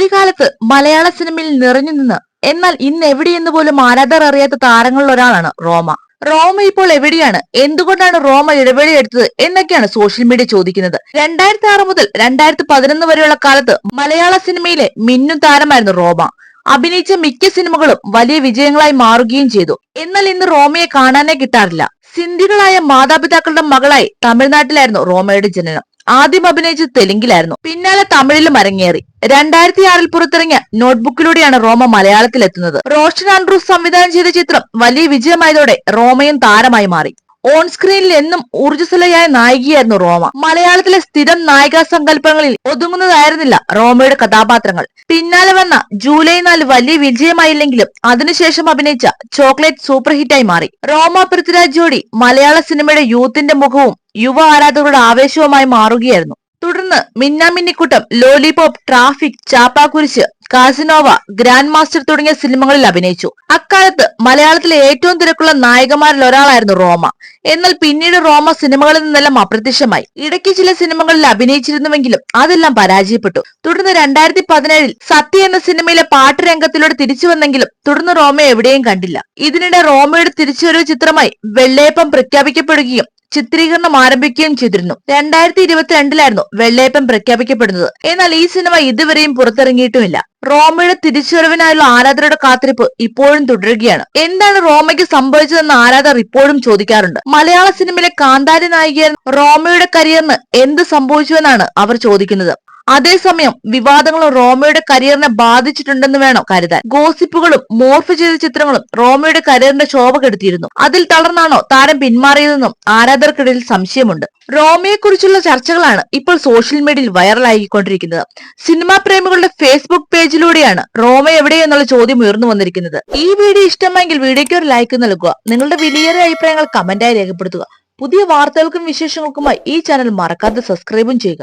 ഒരു കാലത്ത് മലയാള സിനിമയിൽ നിറഞ്ഞു നിന്ന് എന്നാൽ ഇന്ന് എവിടെയെന്ന് പോലും ആരാധകർ അറിയാത്ത താരങ്ങളിൽ ഒരാളാണ് റോമ. റോമ ഇപ്പോൾ എവിടെയാണ്? എന്തുകൊണ്ടാണ് റോമ ഇടവേള എടുത്തത് എന്നൊക്കെയാണ് സോഷ്യൽ മീഡിയ ചോദിക്കുന്നത്. രണ്ടായിരത്തി ആറ് മുതൽ രണ്ടായിരത്തി പതിനൊന്ന് വരെയുള്ള കാലത്ത് മലയാള സിനിമയിലെ മിന്നും താരമായിരുന്നു റോമ. അഭിനയിച്ച മിക്ക സിനിമകളും വലിയ വിജയങ്ങളായി മാറുകയും ചെയ്തു. എന്നാൽ ഇന്ന് റോമയെ കാണാനേ കിട്ടാറില്ല. സിന്ധികളായ മാതാപിതാക്കളുടെ മകളായി തമിഴ്നാട്ടിലായിരുന്നു റോമയുടെ ജനനം. ആദ്യം അഭിനയിച്ചത് തെലുങ്കിലായിരുന്നു. പിന്നാലെ തമിഴിലും അരങ്ങേറി. രണ്ടായിരത്തി ആറിൽ പുറത്തിറങ്ങിയ നോട്ട്ബുക്കിലൂടെയാണ് റോമ മലയാളത്തിലെത്തുന്നത്. റോഷൻ ആൻഡ്രൂസ് സംവിധാനം ചെയ്ത ചിത്രം വലിയ വിജയമായതോടെ റോമയും താരമായി മാറി. ഓൺ സ്ക്രീനിൽ എന്നും ഊർജസ്വലയായ നായികയായിരുന്നു റോമ. മലയാളത്തിലെ സ്ഥിരം നായിക സങ്കല്പങ്ങളിൽ ഒതുങ്ങുന്നതായിരുന്നില്ല റോമയുടെ കഥാപാത്രങ്ങൾ. പിന്നാലെ വന്ന ജൂലൈ നാല് വലിയ വിജയമായില്ലെങ്കിലും അതിനുശേഷം അഭിനയിച്ച ചോക്ലേറ്റ് സൂപ്പർ ഹിറ്റായി മാറി. റോമ പൃഥ്വിരാജ് ജോഡി മലയാള സിനിമയുടെ യൂത്തിന്റെ മുഖവും യുവ ആരാധകരുടെ ആവേശവുമായി മാറുകയായിരുന്നു. തുടർന്ന് Minnaminnikoottam Lollipop Traffic Chappakurishu Casanova Grandmaster തുടങ്ങിയ സിനിമകളിൽ അഭിനയിച്ചു. അക്കാലത്ത് മലയാളത്തിലെ ഏറ്റവും തിരക്കുള്ള നായകന്മാരിൽ ഒരാളായിരുന്നു റോമ. എന്നാൽ പിന്നീട് റോമ സിനിമകളിൽ നിന്നെല്ലാം അപ്രത്യക്ഷമായി. ഇടയ്ക്ക് ചില സിനിമകളിൽ അഭിനയിച്ചിരുന്നുവെങ്കിലും അതെല്ലാം പരാജയപ്പെട്ടു. തുടർന്ന് രണ്ടായിരത്തി പതിനേഴിൽ സത്യ എന്ന സിനിമയിലെ പാട്ട് രംഗത്തിലൂടെ തിരിച്ചു വന്നെങ്കിലും തുടർന്ന് റോമ എവിടെയും കണ്ടില്ല. ഇതിനിടെ റോമയുടെ തിരിച്ചുവരവ് ചിത്രമായി വെള്ളയപ്പം പ്രഖ്യാപിക്കപ്പെടുകയും ചിത്രീകരണം ആരംഭിക്കുകയും ചെയ്തിരുന്നു. രണ്ടായിരത്തി ഇരുപത്തിരണ്ടിലായിരുന്നു വെള്ളയപ്പം പ്രഖ്യാപിക്കപ്പെടുന്നത്. എന്നാൽ ഈ സിനിമ ഇതുവരെയും പുറത്തിറങ്ങിയിട്ടുമില്ല. റോമയുടെ തിരിച്ചുവരവിനായുള്ള ആരാധകരുടെ കാത്തിരിപ്പ് ഇപ്പോഴും തുടരുകയാണ്. എന്താണ് റോമയ്ക്ക് സംഭവിച്ചതെന്ന് ആരാധകർ ഇപ്പോഴും ചോദിക്കാറുണ്ട്. മലയാള സിനിമയിലെ കാന്താരി നായികയായിരുന്ന റോമയുടെ കരിയറിന് എന്ത് സംഭവിച്ചുവെന്നാണ് അവർ ചോദിക്കുന്നത്. അതേസമയം വിവാദങ്ങളും റോമയുടെ കരിയറിനെ ബാധിച്ചിട്ടുണ്ടെന്ന് വേണം കരുതാൻ. ഗോസിപ്പുകളും മോർഫ് ചെയ്ത ചിത്രങ്ങളും റോമയുടെ കരിയറിന്റെ ശോഭ കെടുത്തിയിരുന്നു. അതിൽ തളർന്നാണോ താരം പിന്മാറിയതെന്നും ആരാധകർക്കിടയിൽ സംശയമുണ്ട്. റോമയെക്കുറിച്ചുള്ള ചർച്ചകളാണ് ഇപ്പോൾ സോഷ്യൽ മീഡിയയിൽ വൈറലായിക്കൊണ്ടിരിക്കുന്നത്. സിനിമാ പ്രേമികളുടെ ഫേസ്ബുക്ക് പേജിലൂടെയാണ് റോമ എവിടെ എന്നുള്ള ചോദ്യം ഉയർന്നു വന്നിരിക്കുന്നത്. ഈ വീഡിയോ ഇഷ്ടമെങ്കിൽ വീഡിയോയ്ക്ക് ഒരു ലൈക്ക് നൽകുക. നിങ്ങളുടെ വിലയേറിയ അഭിപ്രായങ്ങൾ കമന്റായി രേഖപ്പെടുത്തുക. പുതിയ വാർത്തകൾക്കും വിശേഷങ്ങൾക്കുമായി ഈ ചാനൽ മറക്കാതെ സബ്സ്ക്രൈബും ചെയ്യുക.